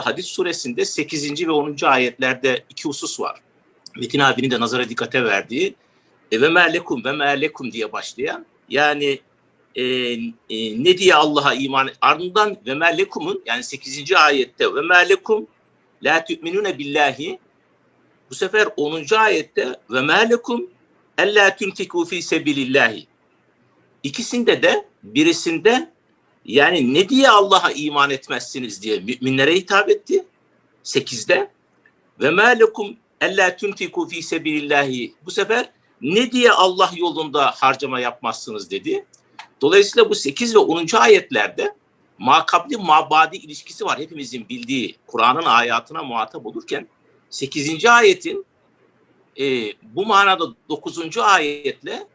Hadis suresinde 8. ve 10. ayetlerde iki husus var. Metin abinin de nazara dikkate verdiği e, ve melekum ve melekum diye başlayan yani e, e, ne diye Allah'a iman ardından ve melekumun yani 8. ayette ve melekum la tu'minune billahi bu sefer 10. ayette ve melekum ella tuntiku fi sebilillahi İkisinde de birisinde yani ne diye Allah'a iman etmezsiniz diye müminlere hitap etti. Sekizde ve melekum ella tuntiku fi sebilillahi bu sefer ne diye Allah yolunda harcama yapmazsınız dedi. Dolayısıyla bu 8 ve 10. ayetlerde makabli mabadi ilişkisi var. Hepimizin bildiği Kur'an'ın ayatına muhatap olurken 8. ayetin e, bu manada 9. ayetle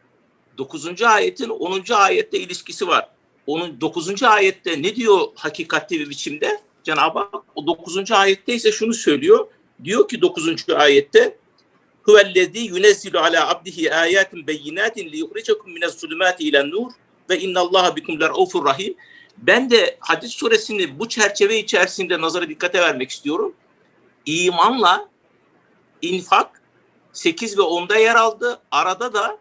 9. ayetin 10. ayette ilişkisi var. Onun 9. ayette ne diyor hakikatli bir biçimde? Cenab-ı Hak o 9. ayette ise şunu söylüyor. Diyor ki 9. ayette Huvellezî yunezzilu ala abdihi ayatin beyinatin li yuhricekum minez zulümati ilen nur ve innallaha bikum ler'ufur rahim. Ben de hadis suresini bu çerçeve içerisinde nazara dikkate vermek istiyorum. İmanla infak 8 ve 10'da yer aldı. Arada da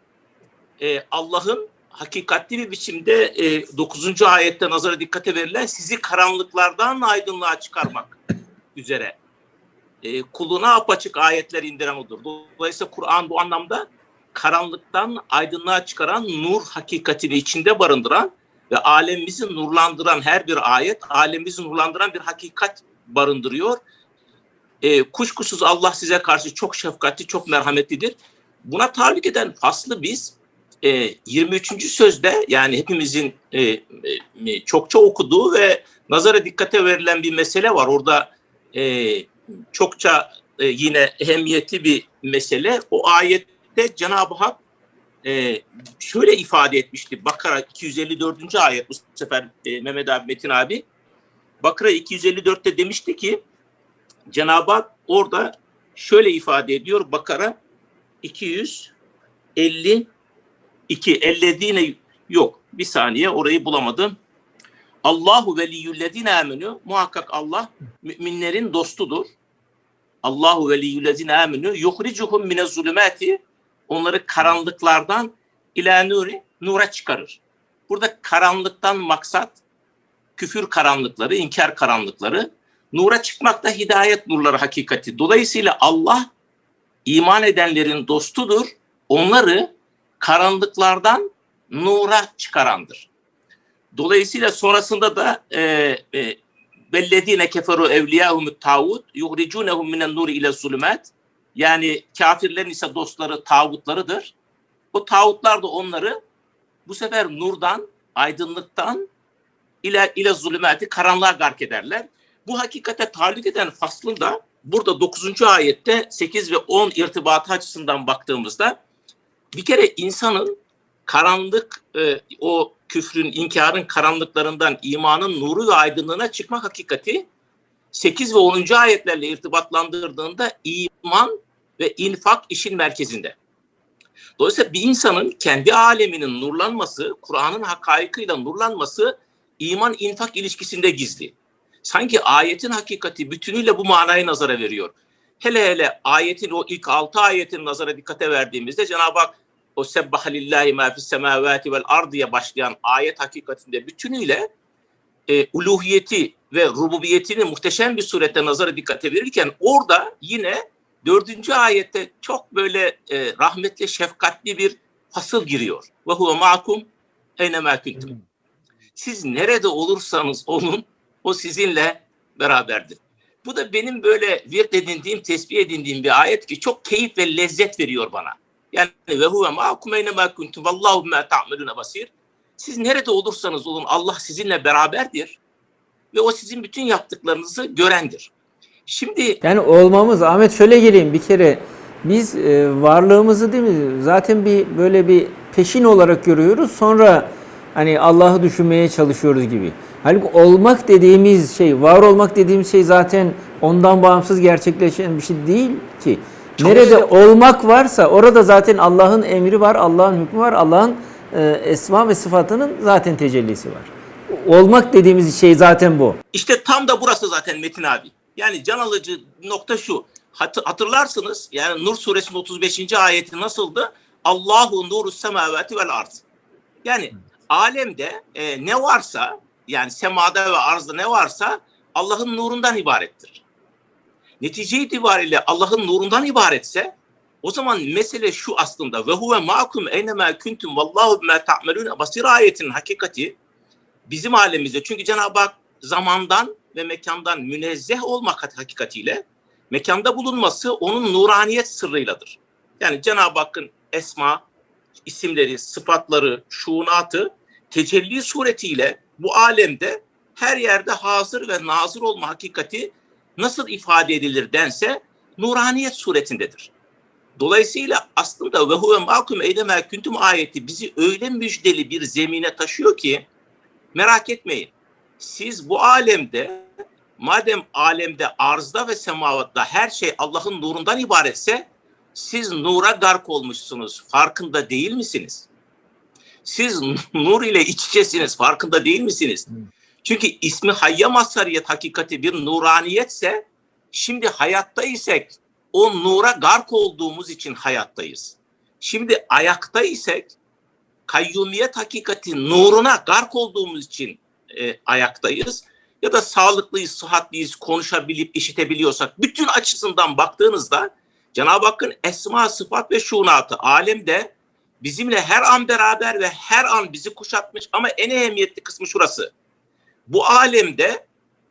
e, Allah'ın hakikatli bir biçimde e, 9. ayette nazara dikkate verilen sizi karanlıklardan aydınlığa çıkarmak üzere e, kuluna apaçık ayetler indiren odur. Dolayısıyla Kur'an bu anlamda karanlıktan aydınlığa çıkaran nur hakikatini içinde barındıran ve alemimizi nurlandıran her bir ayet alemimizi nurlandıran bir hakikat barındırıyor. E, kuşkusuz Allah size karşı çok şefkatli, çok merhametlidir. Buna tahrik eden faslı biz e, 23. sözde yani hepimizin e, e, çokça okuduğu ve nazara dikkate verilen bir mesele var. Orada e, çokça e, yine ehemmiyetli bir mesele. O ayette Cenab-ı Hak e, şöyle ifade etmişti. Bakara 254. ayet bu sefer e, Mehmet abi Metin abi. Bakara 254'te demişti ki Cenab-ı Hak orada şöyle ifade ediyor. Bakara 250 İki, ellezine yok. Bir saniye orayı bulamadım. Allahu veliyyüllezine amenü. Muhakkak Allah müminlerin dostudur. Allahu veliyyüllezine amenü. Yuhricuhum mine zulümati. Onları karanlıklardan ila nuri, nura çıkarır. Burada karanlıktan maksat küfür karanlıkları, inkar karanlıkları. Nura çıkmak da hidayet nurları hakikati. Dolayısıyla Allah iman edenlerin dostudur. Onları karanlıklardan nura çıkarandır. Dolayısıyla sonrasında da e, e, bellezine keferu evliyahumut tağut yuhricunehum minen nuri ile zulümet yani kafirlerin ise dostları tağutlarıdır. O tağutlar da onları bu sefer nurdan, aydınlıktan ile ile zulümeti karanlığa gark ederler. Bu hakikate tahrik eden faslında burada 9. ayette 8 ve 10 irtibatı açısından baktığımızda bir kere insanın karanlık e, o küfrün, inkarın karanlıklarından imanın nuru ve aydınlığına çıkma hakikati 8 ve 10. ayetlerle irtibatlandırdığında iman ve infak işin merkezinde. Dolayısıyla bir insanın kendi aleminin nurlanması, Kur'an'ın hakaikıyla nurlanması iman infak ilişkisinde gizli. Sanki ayetin hakikati bütünüyle bu manayı nazara veriyor. Hele hele ayetin o ilk altı ayetin nazara dikkate verdiğimizde Cenab-ı Hak o sebbaha lillahi ma fis semavati vel ard diye başlayan ayet hakikatinde bütünüyle e, uluhiyeti ve rububiyetini muhteşem bir surette nazara dikkate verirken orada yine dördüncü ayette çok böyle e, rahmetli, şefkatli bir fasıl giriyor. Ve huve ma'kum kuntum. Siz nerede olursanız olun o sizinle beraberdir. Bu da benim böyle virt edindiğim, tesbih edindiğim bir ayet ki çok keyif ve lezzet veriyor bana. Yani ve huve ma'akum eyne ma kuntum vallahu bima ta'melune basir. Siz nerede olursanız olun Allah sizinle beraberdir ve o sizin bütün yaptıklarınızı görendir. Şimdi Yani olmamız Ahmet şöyle geleyim bir kere biz e, varlığımızı değil mi zaten bir böyle bir peşin olarak görüyoruz sonra hani Allah'ı düşünmeye çalışıyoruz gibi. Halbuki olmak dediğimiz şey, var olmak dediğimiz şey zaten ondan bağımsız gerçekleşen bir şey değil ki. Nerede olmak varsa orada zaten Allah'ın emri var, Allah'ın hükmü var, Allah'ın e, esma ve sıfatının zaten tecellisi var. Olmak dediğimiz şey zaten bu. işte tam da burası zaten Metin abi. Yani can alıcı nokta şu. Hat- hatırlarsınız yani Nur suresinin 35. ayeti nasıldı? Allahu nuru semavati vel arz. Yani alemde e, ne varsa yani semada ve arzda ne varsa Allah'ın nurundan ibarettir. Netice itibariyle Allah'ın nurundan ibaretse o zaman mesele şu aslında ve huve ma'kum eynemâ kuntum vallahu bimâ ta'melûne basir ayetinin hakikati bizim alemimizde çünkü Cenab-ı Hak zamandan ve mekandan münezzeh olmak hakikatiyle mekanda bulunması onun nuraniyet sırrıyladır. Yani Cenab-ı Hakk'ın esma, isimleri, sıfatları, şuunatı tecelli suretiyle bu alemde her yerde hazır ve nazır olma hakikati nasıl ifade edilir dense nuraniyet suretindedir. Dolayısıyla aslında ve huve makum eyleme küntüm ayeti bizi öyle müjdeli bir zemine taşıyor ki merak etmeyin. Siz bu alemde madem alemde arzda ve semavatta her şey Allah'ın nurundan ibaretse siz nura gark olmuşsunuz. Farkında değil misiniz? Siz nur ile iç içesiniz. Farkında değil misiniz? Çünkü ismi hayya mazhariyet hakikati bir nuraniyetse şimdi hayatta isek o nura gark olduğumuz için hayattayız. Şimdi ayakta isek kayyumiyet hakikati nuruna gark olduğumuz için e, ayaktayız. Ya da sağlıklıyız, sıhhatliyiz, konuşabilip işitebiliyorsak bütün açısından baktığınızda Cenab-ı Hakk'ın esma, sıfat ve şunatı alemde bizimle her an beraber ve her an bizi kuşatmış ama en ehemmiyetli kısmı şurası. Bu alemde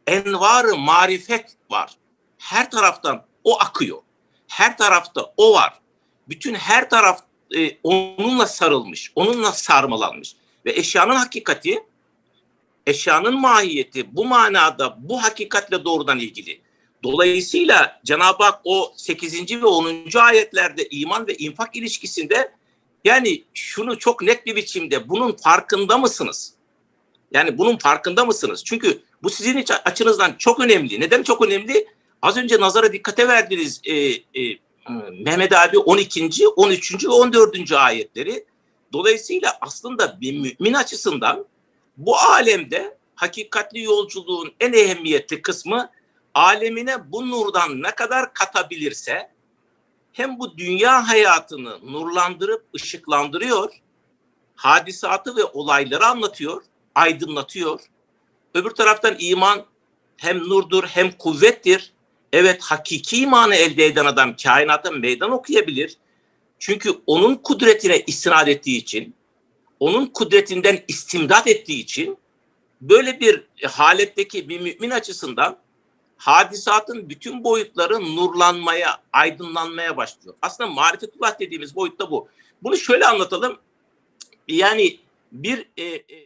envarı marifet var. Her taraftan o akıyor. Her tarafta o var. Bütün her taraf e, onunla sarılmış, onunla sarmalanmış. Ve eşyanın hakikati, eşyanın mahiyeti bu manada bu hakikatle doğrudan ilgili. Dolayısıyla Cenab-ı Hak o 8. ve 10. ayetlerde iman ve infak ilişkisinde yani şunu çok net bir biçimde bunun farkında mısınız? Yani bunun farkında mısınız? Çünkü bu sizin açınızdan çok önemli. Neden çok önemli? Az önce nazara dikkate verdiniz e, e, Mehmet abi 12. 13. ve 14. ayetleri. Dolayısıyla aslında bir mümin açısından bu alemde hakikatli yolculuğun en ehemmiyetli kısmı alemine bu nurdan ne kadar katabilirse hem bu dünya hayatını nurlandırıp ışıklandırıyor, hadisatı ve olayları anlatıyor, aydınlatıyor. Öbür taraftan iman hem nurdur hem kuvvettir. Evet hakiki imanı elde eden adam kainata meydan okuyabilir. Çünkü onun kudretine istinad ettiği için, onun kudretinden istimdat ettiği için böyle bir haletteki bir mümin açısından hadisatın bütün boyutları nurlanmaya, aydınlanmaya başlıyor. Aslında marifetullah dediğimiz boyutta bu. Bunu şöyle anlatalım. Yani bir e, e,